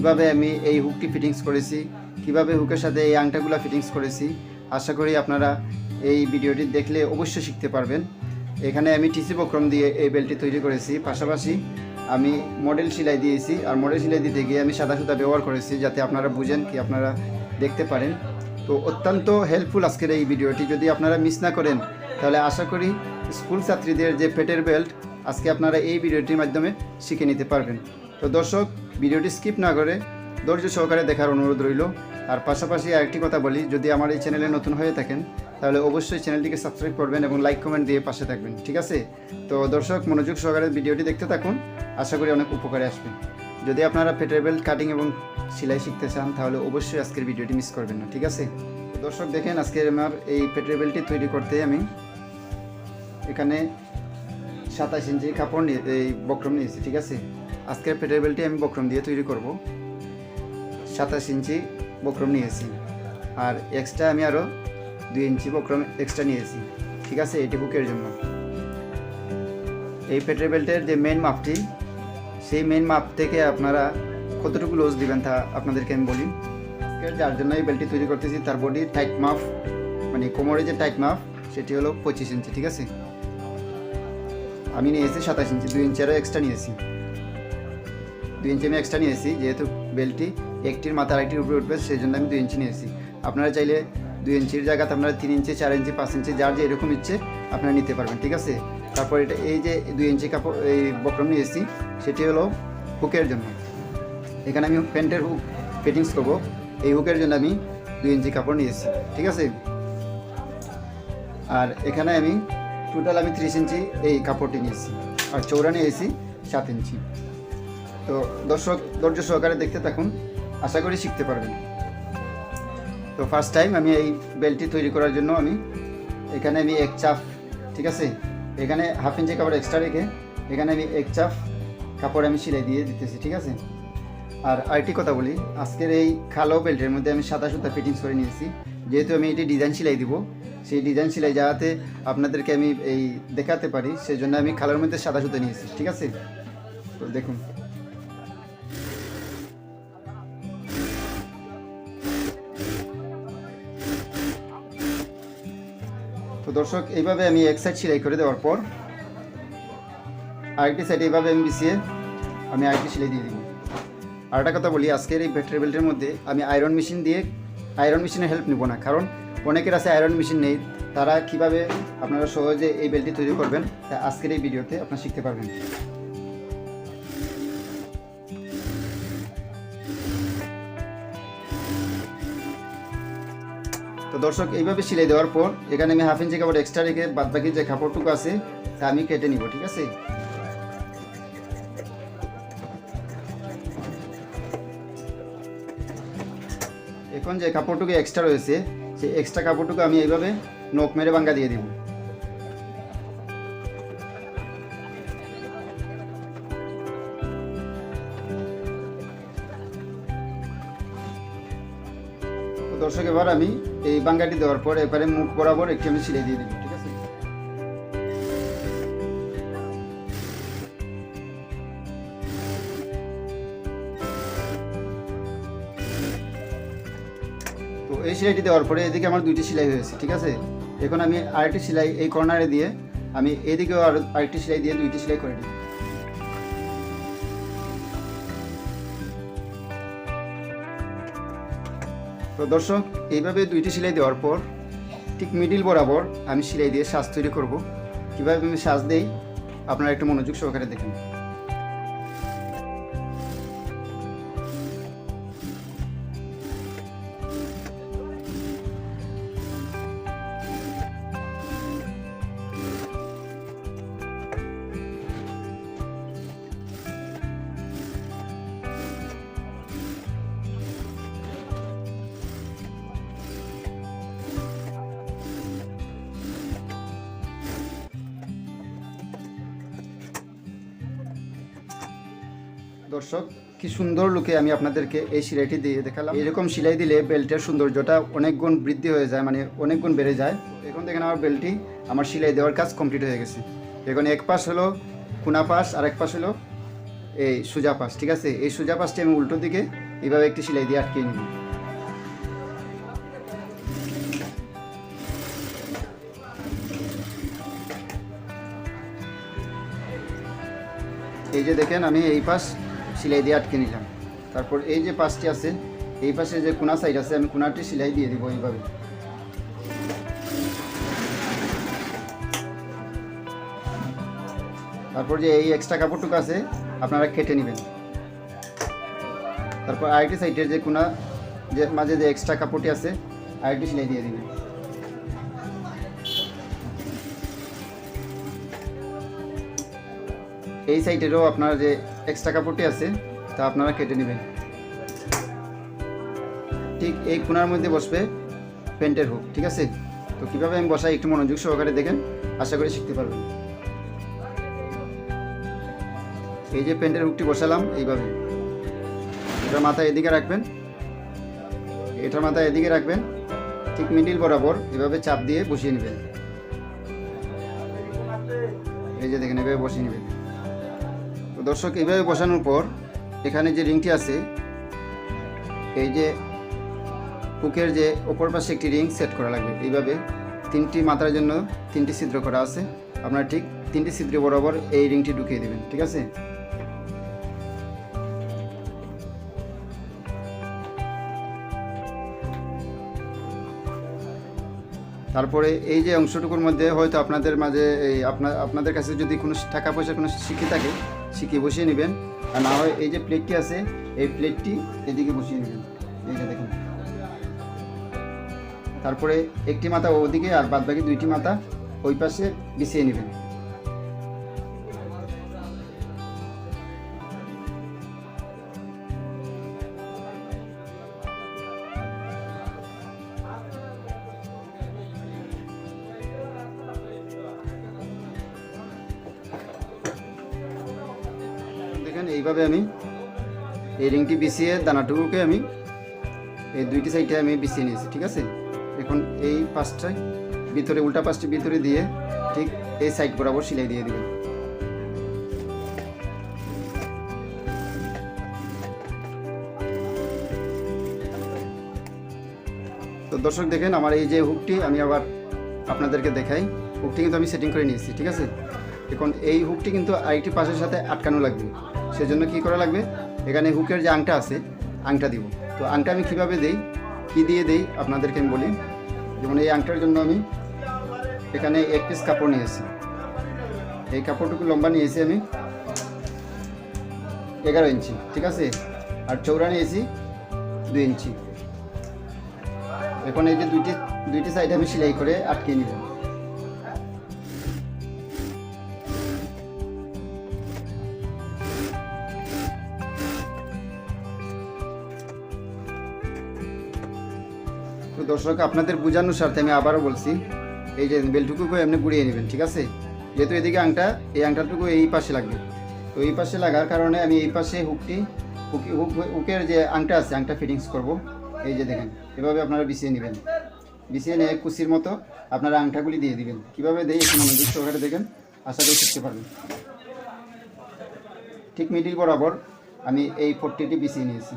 কীভাবে আমি এই হুকটি ফিটিংস করেছি, কীভাবে হুকের সাথে এই আংটাগুলো ফিটিংস করেছি, আশা করি আপনারা এই ভিডিওটি দেখলে অবশ্যই শিখতে পারবেন। এখানে আমি টিসি বক্রম দিয়ে এই বেল্টটি তৈরি করেছি, পাশাপাশি আমি মডেল সেলাই দিয়েছি, আর মডেল সেলাই দিতে গিয়ে আমি সাদা সুতা ব্যবহার করেছি যাতে আপনারা বুঝেন কি আপনারা দেখতে পারেন। তো অত্যন্ত হেল্পফুল আজকের এই ভিডিওটি, যদি আপনারা মিস না করেন, তাহলে আশা করি স্কুল ছাত্রীদের যে পেটের বেল্ট আজকে আপনারা এই ভিডিওটির মাধ্যমে শিখে নিতে পারবেন। তো দর্শক ভিডিওটি স্কিপ না করে ধৈর্য সহকারে দেখার অনুরোধ রইল। আর পাশাপাশি আরেকটি কথা বলি, যদি আমার এই চ্যানেলে নতুন হয়ে থাকেন, তাহলে অবশ্যই চ্যানেলটিকে সাবস্ক্রাইব করবেন এবং লাইক কমেন্ট দিয়ে পাশে থাকবেন, ঠিক আছে? তো দর্শক, মনোযোগ সহকারে ভিডিওটি দেখতে থাকুন, আশা করি অনেক উপকারে আসবেন যদি আপনারা পেটের বেল্ট, কাটিং এবং সেলাই শিখতে চান, তাহলে অবশ্যই আজকের ভিডিওটি মিস করবেন না, ঠিক আছে? দর্শক, দেখেন আজকের আমার এই পেটের বেল্টটি তৈরি করতে আমি এখানে সাতাশ ইঞ্চি কাপড় নিয়ে, এই বক্রম নিয়েছি, ঠিক আছে? আজকের পেটের বেল্টটি আমি বক্রম দিয়ে তৈরি করব। সাতাশ ইঞ্চি বক্রম নিয়েছি। আর এক্সট্রা আমি আরও দুই ইঞ্চি বক্রম এক্সট্রা নিয়েছি। ঠিক আছে, এটি বুকের জন্য। এই পেটের বেল্টের যে মেন মাপটি, সেই মেন মাপ থেকে আপনারা কতটুকু লোজ দিবেন তা আপনাদেরকে আমি বলি। যার জন্য এই বেল্টটি তৈরি করতেছি, তার বডি টাইট মাপ মানে কোমরে যে টাইট মাপ, সেটি হলো পঁচিশ ইঞ্চি, ঠিক আছে? আমি নিয়েছি সাতাশ ইঞ্চি, দুই ইঞ্চি আরও এক্সট্রা নিয়েছি। দুই ইঞ্চি আমি এক্সট্রা নিয়েছি যেহেতু বেল্টটি একটির মাথা আরেকটির উপরে উঠবে সেই জন্য আমি দুই ইঞ্চি নিয়েছি আপনারা চাইলে দুই ইঞ্চির জায়গাতে আপনারা তিন ইঞ্চি, চার ইঞ্চি, পাঁচ ইঞ্চি, যার যে এরকম ইচ্ছে আপনারা নিতে পারবেন, ঠিক আছে? তারপর এটা, এই যে দুই ইঞ্চি কাপড়, এই বক্রম নিয়েছি সেটি হলো হুকের জন্য। এখানে আমি প্যান্টের হুক ফিটিংস করব। এই হুকের জন্য আমি দুই ইঞ্চি কাপড় নিয়েছি ঠিক আছে? আর এখানে আমি টোটাল আমি ত্রিশ ইঞ্চি এই কাপড়টি নিয়েছি আর চৌড়া নিয়েছি সাত ইঞ্চি। তো দর্শক, ধৈর্য সহকারে দেখতে থাকুন। আশা করি শিখতে পারবেন। তো ফার্স্ট টাইম আমি এই বেল্টটি তৈরি করার জন্য আমি এখানে আমি এক চাপ, ঠিক আছে? এখানে হাফ ইঞ্চি কাপড় এক্সট্রা রেখে এখানে আমি এক চাপ কাপড় আমি সেলাই দিয়ে দিতেছি, ঠিক আছে? আর আরেকটি কথা বলি, আজকের এই খালো বেল্টের মধ্যে আমি সাদা সুতা ফিটিংস করে নিয়েছি। যেহেতু আমি এটি ডিজাইন সেলাই দিব, সেই ডিজাইন সেলাই যাতে আপনাদেরকে আমি এই দেখাতে পারি সেই জন্য আমি কালোর মধ্যে সাদা সুতা নিয়েছি, ঠিক আছে? তো দেখুন। তো দর্শক, এইভাবে আমি এক সাইড সেলাই করে দেওয়ার পর আরেকটি সাইড এইভাবে আমি বিছিয়ে আমি আরেকটি সেলাই দিয়ে দিব। আর একটা কথা বলি, আজকের এই ব্যাটারি বেল্টের মধ্যে আমি আয়রন মেশিন দিয়ে আয়রন মেশিনের হেল্প নিব না। কারণ অনেকের আছে আয়রন মেশিন নেই, তারা কীভাবে আপনারা সহজে এই বেল্টটি তৈরি করবেন তা আজকের এই ভিডিওতে আপনারা শিখতে পারবেন। দর্শক, এইভাবে সিলাই দেওয়ার পর এখানে আমি হাফ ইঞ্চি কাপড় এক্সট্রা রেখে বাদ বাকি যে কাপড়টুকু আছে, তা আমি কেটে নিব, ঠিক আছে? এখন যে কাপড়টুকু এক্সট্রা রয়েছে, সেই এক্সট্রা কাপড়টুকু আমি এইভাবে নখ মেরে বাঙ্গা দিয়ে দিব। দর্শক এবার আমি এই বাঙ্গাটি দেওয়ার পর এবারে মুখ বরাবর একটি আমি সিলাই দিয়ে দিব, ঠিক আছে? তো এই সেলাইটি দেওয়ার পরে এদিকে আমার দুইটি সেলাই হয়েছে, ঠিক আছে? এখন আমি আরেকটি সেলাই এই কর্নারে দিয়ে আমি এদিকেও আর আরেকটি সেলাই দিয়ে দুইটি সেলাই করে দিই তো দর্শক, এইভাবে দুইটি সেলাই দেওয়ার পর ঠিক মিডিল বরাবর আমি সেলাই দিয়ে সাজ তৈরি করব। কীভাবে আমি সাজ দেই, আপনারা একটু মনোযোগ সহকারে দেখেন। দর্শক, কি সুন্দর লুকে আমি আপনাদেরকে এই সেলাইটি দিয়ে দেখালাম। এরকম সেলাই দিলে বেল্টের সৌন্দর্যটা অনেক গুণ বৃদ্ধি হয়ে যায় মানে অনেক গুণ বেড়ে যায়। এখন দেখেন আমার বেল্টটি আমার সেলাই দেওয়ার কাজ কমপ্লিট হয়ে গেছে। এখন এক পাশ হলো কোনা পাশ আর এক পাশ হলো এই সোজা পাশ, ঠিক আছে? এই সোজা পাশটি আমি উল্টো দিকে এইভাবে একটি সেলাই দিয়ে আটকে নিব। এই যে দেখেন আমি এই পাশ সেলাই দিয়ে আটকে নিলাম। তারপর এই যে পাশটি আছে, এই পাশে যে কোনা সাইড আছে, আমি কোনাটি সেলাই দিয়ে দিব এইভাবে। তারপর যে এই এক্সট্রা কাপড়টুকু আছে, আপনারা কেটে নেবেন। তারপর আরেকটি সাইডের যে কোনা, যে মাঝে যে এক্সট্রা কাপড়টি আছে, আরেকটি সেলাই দিয়ে দিবেন। এই সাইডেরও আপনার যে এক্সট্রা কাপড়টি আছে, তা আপনারা কেটে নেবেন। ঠিক এই কোনার মধ্যে বসবে প্যান্টের হুক, ঠিক আছে? তো কীভাবে আমি বসাই একটু মনোযোগ সহকারে দেখেন, আশা করি শিখতে পারবেন। এই যে প্যান্টের হুকটি বসালাম এইভাবে। এটার মাথা এদিকে রাখবেন। এটার মাথা এদিকে রাখবেন। ঠিক মিডিল বরাবর এভাবে চাপ দিয়ে বসিয়ে নেবেন। এই যে দেখেন, এভাবে বসিয়ে নেবেন। তো দর্শক, এইভাবে বসানোর পর এখানে যে রিংটি আছে, এই যে হুকের যে ওপর পাশে একটি রিং সেট করা লাগবে। এইভাবে তিনটি মাথার জন্য তিনটি ছিদ্র করা আছে। আপনারা ঠিক তিনটি ছিদ্র বরাবর এই রিংটি ঢুকিয়ে দেবেন, ঠিক আছে? তারপরে এই যে অংশটুকুর মধ্যে হয়তো আপনাদের মাঝে এই আপনাদের কাছে যদি কোনো টাকা পয়সা কোনো শিখি থাকে শিখে বসিয়ে নেবেন। আর না হয় এই যে প্লেটটি আছে, এই প্লেটটি এদিকে বসিয়ে নেবেন। এইটা দেখুন। তারপরে একটি মাথা ওদিকে আর বাদবাকি দুইটি মাথা ওই পাশে বিছিয়ে নেবেন। দেখেন, এইভাবে আমি এই রিংটি বিছিয়ে দানাটুকুকে আমি এই দুইটি সাইডে আমি বিছিয়ে নিয়েছি, ঠিক আছে? এখন এই পাশটায় ভিতরে, উল্টা পাশটি ভিতরে দিয়ে ঠিক এই সাইড বরাবর সেলাই দিয়ে দিবেন। তো দর্শক দেখেন, আমার এই যে হুকটি আমি আবার আপনাদেরকে দেখাই। হুকটি কিন্তু আমি সেটিং করে নিয়েছি, ঠিক আছে? এখন এই হুকটি কিন্তু আরেকটি পাশের সাথে আটকানো লাগবে। সেজন্য কি করা লাগবে? এখানে হুকের যে আংটা আছে, আংটা দিব। তো আংটা আমি কীভাবে দেই? কি দিয়ে দেই? আপনাদেরকে আমি বলি। যেমন এই আংটার জন্য আমি এখানে এক পিস কাপড় নিয়েছি। এই কাপড়টুকু লম্বা নিয়েছি আমি এগারো ইঞ্চি, ঠিক আছে? আর চৌড়া নিয়েছি দুই ইঞ্চি। এখন এই যে দুইটি দুইটি সাইডে আমি সেলাই করে আটকে নিব। দর্শক, আপনাদের বোঝানোর স্বার্থে আমি আবারও বলছি, এই যে বেলটুকুকে এমনি গুড়িয়ে নেবেন, ঠিক আছে? যেহেতু এদিকে আংটা, এই আংটাটুকু এই পাশে লাগবে। তো এই পাশে লাগার কারণে আমি এই পাশে হুকটি, হুক হুক, হুকের যে আংটা আছে, আংটা ফিটিংস করব। এই যে দেখেন, এভাবে আপনারা বিছিয়ে নেবেন। বিছিয়ে নিয়ে কুচির মতো আপনারা আংটাগুলি দিয়ে দিবেন। কীভাবে দেয় একটু মনোযোগ সহকারে দেখেন, আশা করি শিখতে পারবেন। ঠিক মিডিল বরাবর আমি এই পট্টিটি বিছিয়ে নিয়েছি।